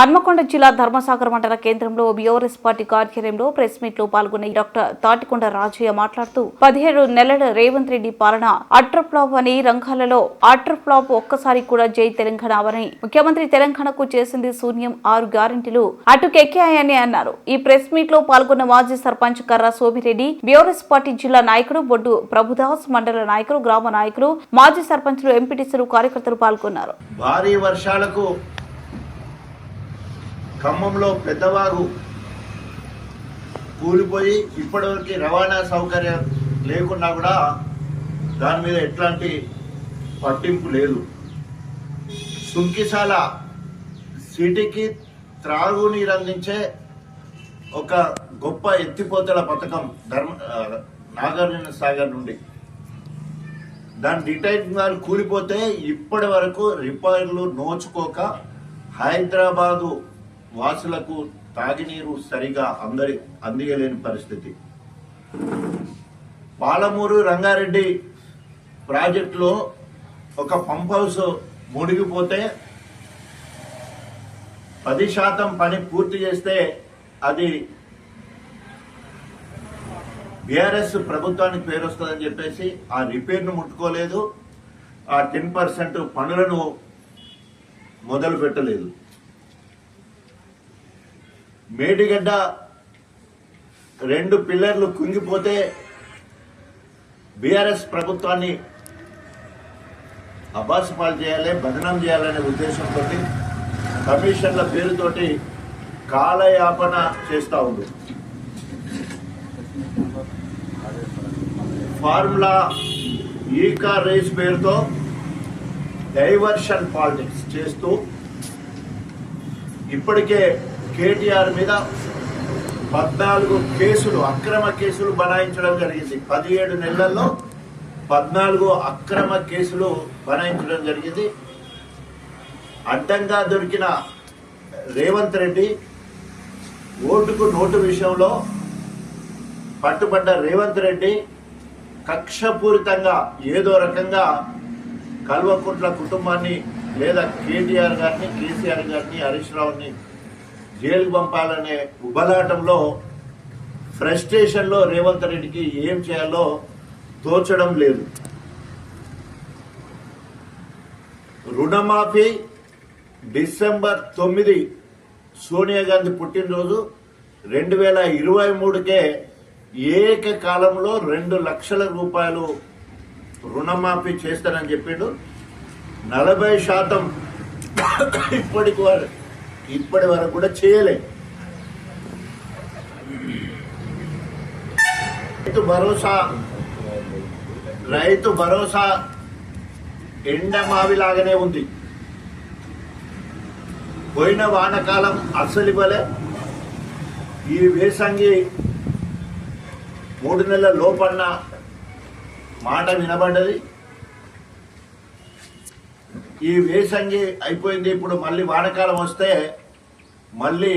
హన్మకొండ జిల్లా ధర్మసాగర్ మండల కేంద్రంలో బీఆర్ఎస్ పార్టీ కార్యాలయంలో ప్రెస్ మీట్లో పాల్గొన్న డాక్టర్ తాటికొండ రాజయ్య మాట్లాడుతూ పదిహేడు నెలల రేవంత్ రెడ్డి పాలన అట్రఫ్లాప్ అని రంగాలలో అట్రఫ్లాప్ ఒక్కసారి కూడా జై తెలంగాణ అవని. ముఖ్యమంత్రి తెలంగాణకు చేసింది శూన్యం ఆరు గ్యారెంటీలు అటుకెక్కాయని అన్నారు. ఈ ప్రెస్ మీట్లో పాల్గొన్న మాజీ సర్పంచ్ కర్ర సోమిరెడ్డి బీఆర్ఎస్ పార్టీ జిల్లా నాయకుడు బొడ్డు ప్రభుదాస్ మండల నాయకులు గ్రామ నాయకులు మాజీ సర్పంచ్లు ఎంపీటీసీలు కార్యకర్తలు పాల్గొన్నారు. భారీ వర్షాలకు ఖమ్మంలో పెద్దవాగు కూలిపోయి ఇప్పటివరకు రవాణా సౌకర్యం లేకున్నా కూడా దాని మీద ఎట్లాంటి పట్టింపు లేదు. సుంకిశాల సిటీకి త్రాగునీరు అందించే ఒక గొప్ప ఎత్తిపోతల పథకం ధర్మ నాగార్జున సాగర్ నుండి. దాని డిటైన్ వాళ్ళు కూలిపోతే ఇప్పటి వరకు రిపేర్లు నోచుకోక హైదరాబాదు వాసులకు తాగినీరు సరిగా అందరి అందియలేని పరిస్థితి. పాలమూరు రంగారెడ్డి ప్రాజెక్టులో ఒక పంప్ హౌస్ మునిగిపోతే పది శాతం పని పూర్తి చేస్తే అది బీఆర్ఎస్ ప్రభుత్వానికి పేరు వస్తుందని చెప్పేసి ఆ రిపేర్ను ముట్టుకోలేదు. ఆ టెన్ పర్సెంట్ పనులను మొదలు పెట్టలేదు మేడిగడ్డ రెండు పిల్లర్లు కుంగిపోతే బీఆర్ఎస్ ప్రభుత్వాన్ని అబ్బాస్ పాలు చేయాలి బదనం చేయాలనే ఉద్దేశంతో కమిషన్ల పేరుతోటి కాలయాపన చేస్తూ ఉంది. ఫార్ములా ఈ కార్ రేస్ పేరుతో డైవర్షన్ పాలిటిక్స్ చేస్తూ ఇప్పటికే కేటీఆర్ మీద పద్నాలుగు కేసులు అక్రమ కేసులు బనాయించడం జరిగింది. పదిహేడు నెలల్లో పద్నాలుగు అక్రమ కేసులు బనాయించడం జరిగింది. అడ్డంగా దొరికిన రేవంత్ రెడ్డి ఓటుకు నోటు విషయంలో పట్టుబడ్డ రేవంత్ రెడ్డి కక్షపూరితంగా ఏదో రకంగా కల్వకుంట్ల కుటుంబాన్ని లేదా కేటీఆర్ గారిని కేసీఆర్ గారిని హరీష్ రావుని జైలుకు పంపాలనే ఉబలాటంలో ఫ్రస్ట్రేషన్లో రేవంత్ రెడ్డికి ఏం చేయాలో తోచడం లేదు. రుణమాఫీ డిసెంబర్ తొమ్మిది సోనియా గాంధీ పుట్టినరోజు రెండు వేల ఇరవై మూడుకే ఏకకాలంలో రెండు లక్షల రూపాయలు రుణమాఫీ చేస్తానని చెప్పిండు. నలభై శాతం ఇప్పటికి వరకు ఇప్పటి వరకు కూడా చేయలేదు రైతు భరోసా రైతు భరోసా ఎండమావిలాగానే ఉంది. పోయిన వానకాలం అస్సలు ఇవ్వలే. ఈ వేసంగి మూడు నెలల లోపన్న మాట వినబడ్డది. ఈ వేసంగి అయిపోయింది. ఇప్పుడు మళ్ళీ వానకాలం వస్తే మళ్ళీ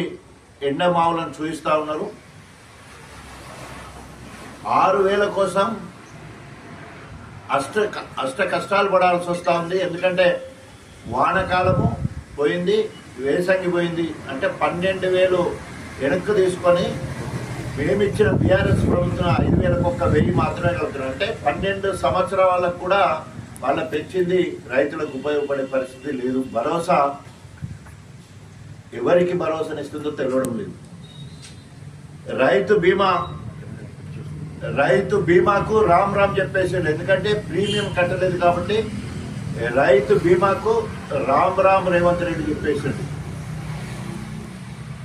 ఎండమావులను చూపిస్తా ఉన్నారు. ఆరు వేల కోసం అష్ట అష్ట కష్టాలు పడాల్సి వస్తూ ఉంది. ఎందుకంటే వానకాలము పోయింది వేసంగి పోయింది. అంటే పన్నెండు వేలు వెనక్కి తీసుకొని మేమిచ్చిన బీఆర్ఎస్ ప్రభుత్వం ఐదు వేలకు ఒక్క వెయ్యి మాత్రమే కలుగుతున్నారు అంటే పన్నెండు సంవత్సరాల వాళ్ళకు కూడా వాళ్ళ పెంచింది రైతులకు ఉపయోగపడే పరిస్థితి లేదు. భరోసా ఎవరికి భరోసానిస్తుందో తెలియడం లేదు. రైతు బీమా రైతు బీమాకు రామ్ రామ్ చెప్పేసాడు ఎందుకంటే ప్రీమియం కట్టలేదు కాబట్టి రైతు బీమాకు రామ్ రామ్ రేవంత్ రెడ్డి చెప్పేసాడు.